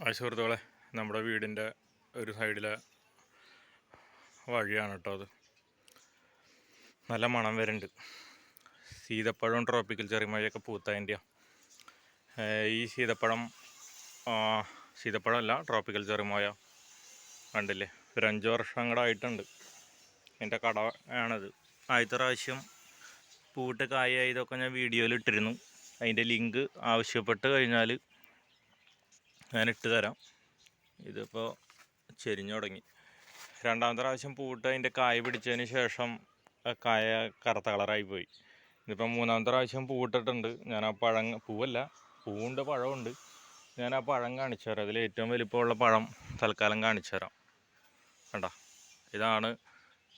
ആ സുഹൃത്തുക്കളെ നമ്മുടെ വീടിന്റെ ഒരു സൈഡിലെ വഴിയാണ് കേട്ടോ അത്. നല്ല മണം വരുന്നുണ്ട്. സീതപ്പഴം ട്രോപ്പിക്കൽ ചെറിമഴയൊക്കെ പൂത്തതിന്റെയാണ് ഈ സീതപ്പഴം സീതപ്പഴമല്ല ട്രോപ്പിക്കൽ ചെറിമോയ കണ്ടില്ലേ? ഒരു അഞ്ച് വർഷം കൂടെ ആയിട്ടുണ്ട്. എന്റെ കട ആണത്. ആദ്യത്തെ പ്രാവശ്യം പൂട്ട് കായ ഇതൊക്കെ ഞാൻ വീഡിയോയിൽ ഇട്ടിരുന്നു. അതിന്റെ ലിങ്ക് ആവശ്യപ്പെട്ട് കഴിഞ്ഞാൽ ഞാൻ ഇട്ട് തരാം. ഇതിപ്പോൾ ചെരിഞ്ഞു തുടങ്ങി. രണ്ടാമത്തെ പ്രാവശ്യം പൂട്ട് അതിന്റെ കായ പിടിച്ചതിന് ശേഷം കായ കറുത്ത കളറായി പോയി. ഇതിപ്പോൾ മൂന്നാമത്തെ പ്രാവശ്യം പൂട്ടിട്ടുണ്ട്. ഞാൻ ആ പഴം പൂവല്ല പൂവുണ്ട് പഴമുണ്ട് ഞാൻ ആ പഴം കാണിച്ചു തരാം. അതിൽ ഏറ്റവും വലിപ്പമുള്ള പഴം തൽക്കാലം കാണിച്ചു തരാം. കണ്ട? ഇതാണ്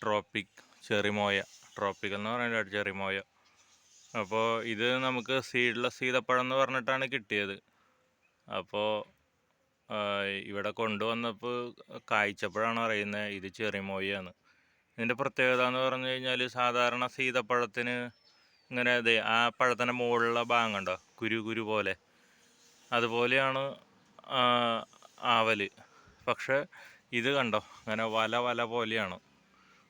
ട്രോപ്പിക് ചെറിമോയ. ട്രോപ്പിക്കൽ എന്ന് പറയുന്നത് ചെറിമോയ. അപ്പോൾ ഇത് നമുക്ക് സീഡ്ലെസ് സീതപ്പഴം എന്ന് പറഞ്ഞിട്ടാണ് കിട്ടിയത്. അപ്പോൾ ഇവിടെ കൊണ്ടുവന്നപ്പോൾ കായ്ച്ചപ്പോഴാണ് അറിയുന്നത് ഇത് ചെറിമോയാണ് ഇതിന്റെ പ്രത്യേകത എന്ന് പറഞ്ഞു കഴിഞ്ഞാൽ സാധാരണ സീതപ്പഴത്തിന് ഇങ്ങനെ അതെ ആ പഴത്തിന്റെ മുകളിലുള്ള ഭാഗം കണ്ടോ കുരു കുരു പോലെ. അതുപോലെയാണ് ആവൽ പക്ഷെ ഇത് കണ്ടോ? അങ്ങനെ വല വല പോലെയാണ്.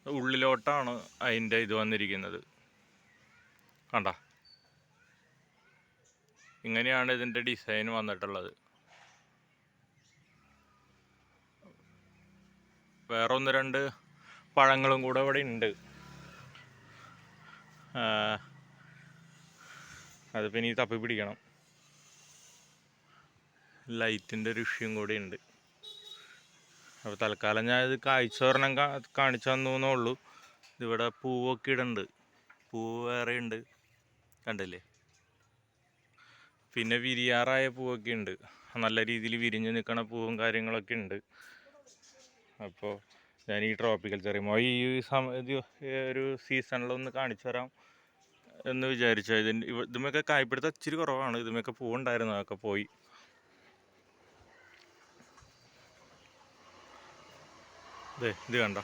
ഉള്ളിലോട്ടാണ് അതിന്റെ ഇത് വന്നിരിക്കുന്നത്. കണ്ട? ഇങ്ങനെയാണ് ഇതിന്റെ ഡിസൈൻ വന്നിട്ടുള്ളത്. വേറെ ഒന്ന് രണ്ട് പഴങ്ങളും കൂടെ ഇവിടെ ഉണ്ട്. അതിപ്പോൾ ഇനി തപ്പി പിടിക്കണം. ലൈറ്റിന്റെ ഒരു ഇഷ്യൂം കൂടി ഉണ്ട്. അപ്പോൾ തൽക്കാലം ഞാൻ ഇത് കാഴ്ച കാ കാണിച്ചു തന്നു എന്നേ ഉള്ളൂ. ഇവിടെ പൂവൊക്കെ ഇടുന്നുണ്ട്. പൂവ് വേറെ ഉണ്ട്. കണ്ടില്ലേ? പിന്നെ വിരിയാറായ പൂവൊക്കെ ഉണ്ട്. നല്ല രീതിയിൽ വിരിഞ്ഞ് നിൽക്കുന്ന പൂവും കാര്യങ്ങളൊക്കെ ഉണ്ട്. അപ്പോൾ ഞാൻ ഈ ട്രോപ്പിക്കൽ ചെറിയമോ ഈ സമ ഒരു സീസണിലൊന്ന് കാണിച്ചു തരാം എന്ന് വിചാരിച്ചു. ഇവ ഇതുമൊക്കെ കായ്പിടുത്തം ഇച്ചിരി കുറവാണ്. ഇതുമൊക്കെ പൂവുണ്ടായിരുന്നു. അതൊക്കെ പോയി. ദേ ഇത് കണ്ട?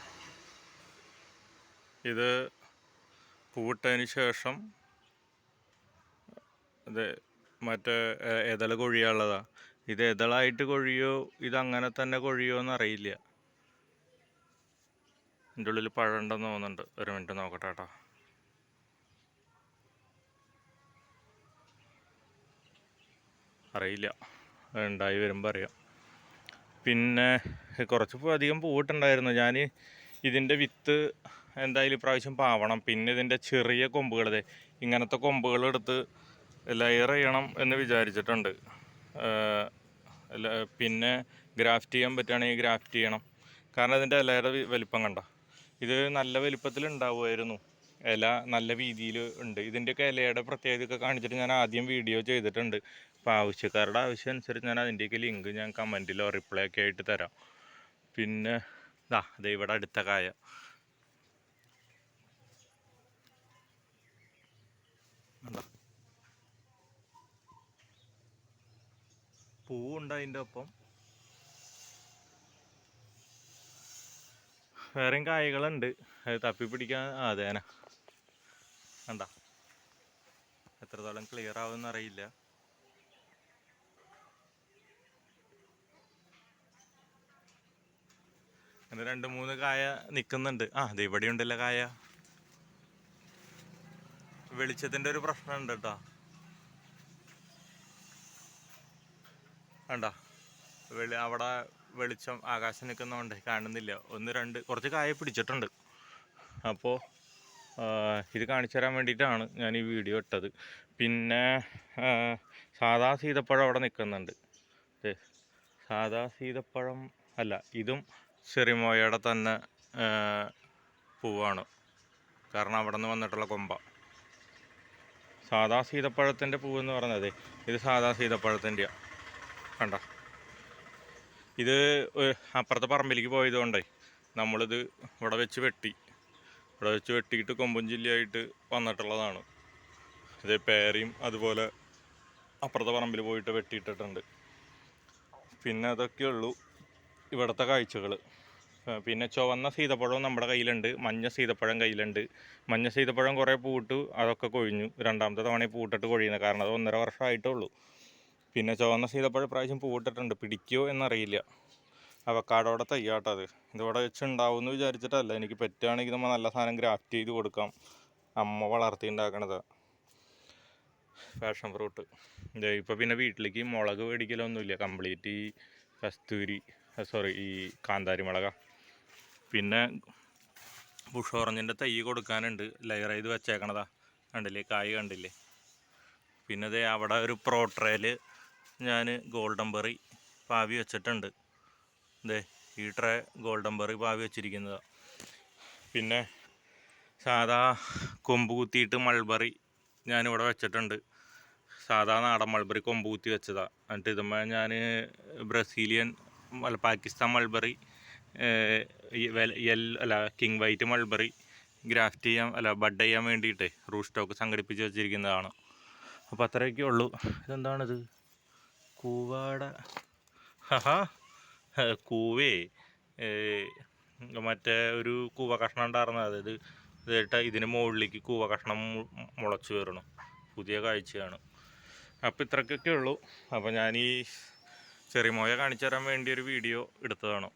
ഇത് പൂവിട്ടതിന് ശേഷം അതെ മറ്റേ എ- കൊഴിയാനുള്ളതാണ് കൊഴിയാനുള്ളതാ. ഇത് ഇതളായിട്ട് കൊഴിയോ? ഇത് അങ്ങനെ തന്നെ കൊഴിയോ എന്നറിയില്ല. എന്റെ ഉള്ളിൽ പഴമുണ്ടെന്ന് തോന്നുന്നുണ്ട്. ഒരു മിനിറ്റ് നോക്കട്ടെ കേട്ടോ. അറിയില്ല. ഉണ്ടായി വരുമ്പോൾ അറിയാം. പിന്നെ കുറച്ച് അധികം പൂവിട്ടുണ്ടായിരുന്നു. ഞാൻ ഇതിന്റെ വിത്ത് എന്തായാലും ഇപ്രാവശ്യം പാവണം. പിന്നെ ഇതിന്റെ ചെറിയ കൊമ്പുകൾ ദേ ഇങ്ങനത്തെ കൊമ്പുകൾ എടുത്ത് ലെയർ ചെയ്യണം എന്ന് വിചാരിച്ചിട്ടുണ്ട്. പിന്നെ ഗ്രാഫ്റ്റ് ചെയ്യാൻ പറ്റുകയാണെങ്കിൽ ഗ്രാഫ്റ്റ് ചെയ്യണം. കാരണം ഇതിന്റെ ലെയർ വലിപ്പം കണ്ട? ഇത് നല്ല വലിപ്പത്തിൽ ഉണ്ടാവുമായിരുന്നു. ഇല നല്ല രീതിയിൽ ഉണ്ട്. ഇതിന്റെയൊക്കെ ഇലയുടെ പ്രത്യേകതയൊക്കെ കാണിച്ചിട്ട് ഞാൻ ആദ്യം വീഡിയോ ചെയ്തിട്ടുണ്ട്. അപ്പോൾ ആവശ്യക്കാരുടെ ആവശ്യം അനുസരിച്ച് ഞാൻ അതിന്റെയൊക്കെ ലിങ്ക് ഞാൻ കമന്റിലോ റിപ്ലൈ ഒക്കെ ആയിട്ട് തരാം. പിന്നെ ദാ ദേ ഇവിടെ അടുത്ത കായ? പൂവുണ്ട് അതിന്റെ ഒപ്പം. വേറെയും കായകളുണ്ട്. അത് തപ്പി പിടിക്കാൻ ആ അതേന കണ്ട. എത്രത്തോളം ക്ലിയർ ആവുമെന്ന് അറിയില്ല. അങ്ങനെ രണ്ട് മൂന്ന് കായ നിൽക്കുന്നുണ്ട് ആ അത് ഇവിടെ ഉണ്ടല്ലോ കായ. വെളിച്ചത്തിന്റെ ഒരു പ്രശ്നമുണ്ട് കേട്ടോ. കണ്ട. അവിടെ വെളിച്ചം ആകാശം നിൽക്കുന്നതുകൊണ്ട് കാണുന്നില്ല. ഒന്ന് രണ്ട് കുറച്ച് കായ പിടിച്ചിട്ടുണ്ട്. അപ്പോൾ ഇത് കാണിച്ചു തരാൻ വേണ്ടിയിട്ടാണ് ഞാൻ ഈ വീഡിയോ ഇട്ടത്. പിന്നെ സാധാ സീതപ്പഴം അവിടെ നിൽക്കുന്നുണ്ട്. സാധാ സീതപ്പഴം അല്ല ഇതും ചെറിമോയയുടെ തന്നെ പൂവാണ്. കാരണം അവിടെ നിന്ന് വന്നിട്ടുള്ള കൊമ്പ. സാദാ സീതപ്പഴത്തിന്റെ പൂവെന്ന് പറയുന്നത് ഇത് സാദാ സീതപ്പഴത്തിന്റെയാണ് കണ്ട? ഇത് അപ്പുറത്തെ പറമ്പിലേക്ക് പോയതുകൊണ്ടേ നമ്മളിത് ഇവിടെ വെച്ച് വെട്ടി. ഇവിടെ വെച്ച് വെട്ടിയിട്ട് കൊമ്പൻ ജില്ലയായിട്ട് വന്നിട്ടുള്ളതാണ്. ഇത് പേരയും അതുപോലെ അപ്പുറത്തെ പറമ്പിൽ പോയിട്ട് വെട്ടിയിട്ടിട്ടുണ്ട്. പിന്നെ അതൊക്കെ ഉള്ളൂ ഇവിടുത്തെ കാഴ്ചകൾ. പിന്നെ ചുവന്ന സീതപ്പഴവും നമ്മുടെ കയ്യിലുണ്ട് മഞ്ഞ സീതപ്പഴം കയ്യിലുണ്ട്. മഞ്ഞ സീതപ്പഴം കുറേ പൂവിട്ടു അതൊക്കെ കൊഴിഞ്ഞു. രണ്ടാമത്തെ തവണ പൂട്ടിട്ട് കൊഴിയുന്നത് കാരണം അത് ഒന്നര വർഷമായിട്ടേ ഉള്ളൂ. പിന്നെ ചുവന്ന സീതപ്പഴം പ്രാവശ്യം പൂവിട്ടിട്ടുണ്ട്. പിടിക്കുമോ എന്നറിയില്ല. അവക്കാടോടെ തയ്യാട്ടോ അത്. ഇതിവിടെ വെച്ച് ഉണ്ടാവുമെന്ന് വിചാരിച്ചിട്ടല്ല. എനിക്ക് പറ്റുകയാണെങ്കിൽ നമ്മൾ നല്ല സാധനം ഗ്രാഫ്റ്റ് ചെയ്ത് കൊടുക്കാം. അമ്മ വളർത്തി ഉണ്ടാക്കണത് പാഷൻ ഫ്രൂട്ട് ഇപ്പോൾ പിന്നെ വീട്ടിലേക്ക് മുളക് മേടിക്കലൊന്നുമില്ല. കംപ്ലീറ്റ് ഈ കസ്തൂരി സോറി ഈ കാന്താരി മുളക പിന്നെ ബുഷ് ഓറഞ്ചിന്റെ തൈ കൊടുക്കാനുണ്ട്. ലെയർ ചെയ്ത് വെച്ചേക്കണതാ. കണ്ടില്ലേ? കായ് കണ്ടില്ലേ? പിന്നെ ദേ അവിടെ ഒരു പ്രോട്രയിൽ ഞാൻ ഗോൾഡൻ ബെറി പാവി വെച്ചിട്ടുണ്ട്. ദേ ഈ ട്രേ ഗോൾഡൻ ബെറി പാവി വെച്ചിരിക്കുന്നതാണ് പിന്നെ സാധാ കൊമ്പ് കുത്തിയിട്ട് മൾബറി ഞാനിവിടെ വെച്ചിട്ടുണ്ട്. സാധാ നാടൻ മൾബറി കൊമ്പ് കുത്തി വെച്ചതാണ് എന്നിട്ട് ഇതുമ്പോൾ ഞാൻ ബ്രസീലിയൻ പാകിസ്ഥാൻ മൾബറി അല്ല കിങ് വൈറ്റ് മൾബറി ഗ്രാഫ്റ്റ് ചെയ്യാൻ അല്ല ബഡ് ചെയ്യാൻ വേണ്ടിയിട്ട് റൂ സ്റ്റോക്ക് സംഘടിപ്പിച്ച് വെച്ചിരിക്കുന്നതാണ്. അപ്പോൾ അത്രയൊക്കെ ഉള്ളൂ. ഇതെന്താണിത്? കൂവാട. ഹഹാ. കൂവേ. മറ്റേ ഒരു കൂവ കഷ്ണം ഉണ്ടായിരുന്നു അതായത് ഇതായിട്ട് ഇതിന് മുകളിലേക്ക് കൂവ കഷ്ണം മുളച്ചു വരണം പുതിയ കാഴ്ചയാണ്. അപ്പോൾ ഇത്രയ്ക്കൊക്കെ ഉള്ളൂ. അപ്പോൾ ഞാൻ ഈ ചെറിയ മോയെ കാണിച്ചു തരാൻ വേണ്ടി ഒരു വീഡിയോ എടുത്തതാണ്.